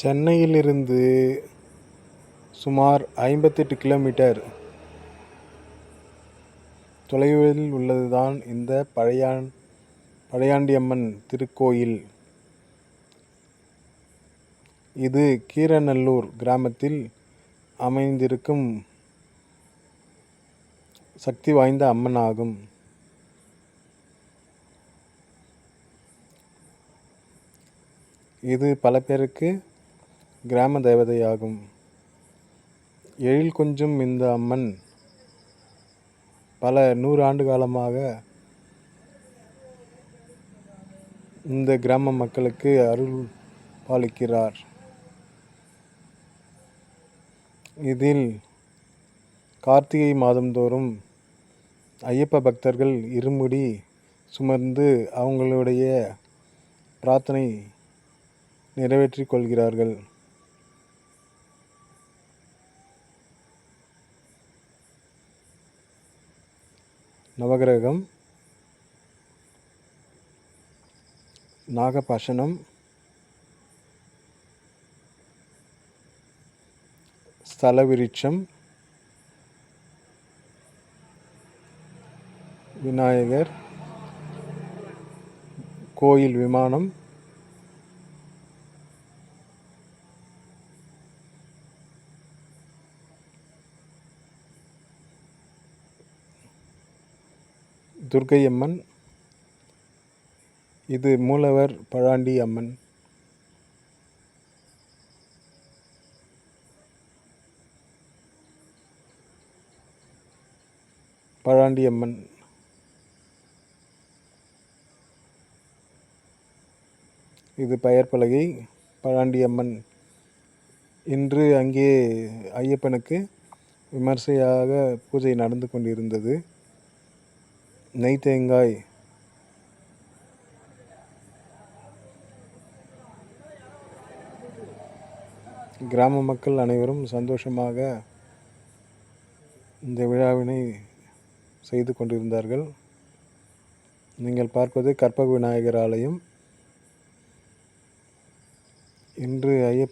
சென்னையிலிருந்து சுமார் ஐம்பத்தெட்டு கிலோமீட்டர் தொலைவில் உள்ளதுதான் இந்த பழையான் பழையாண்டியம்மன் திருக்கோயில். இது கீரநல்லூர் கிராமத்தில் அமைந்திருக்கும் சக்தி வாய்ந்த அம்மன் ஆகும் இது பல பேருக்கு கிராம தேவதையாகும் எழில் கொஞ்சும் இந்த அம்மன் பல நூறு ஆண்டு காலமாக இந்த கிராம மக்களுக்கு அருள் பாலிக்கிறார். இதில் கார்த்திகை மாதந்தோறும் ஐயப்ப பக்தர்கள் இருமுடி சுமர்ந்து அவங்களுடைய பிரார்த்தனை நிறைவேற்றிக் கொள்கிறார்கள். நவகிரகம் நாகபாஷணம் ஸ்தல விருட்சம் விநாயகர் கோயில் விமானம் துர்க்கை அம்மன் இது மூலவர் பழாண்டி அம்மன் பழாண்டி அம்மன் இது பெயர் பலகை பழாண்டி அம்மன் இன்று அங்கே ஐயப்பனுக்கு விமர்சையாக பூஜை நடந்து கொண்டிருந்தது. நெய் தேங்காய் கிராம மக்கள் அனைவரும் சந்தோஷமாக இந்த விழாவினை செய்து கொண்டிருந்தார்கள். நீங்கள் பார்ப்பது கற்பக விநாயகர் ஆலயம். இன்று ஐயப்ப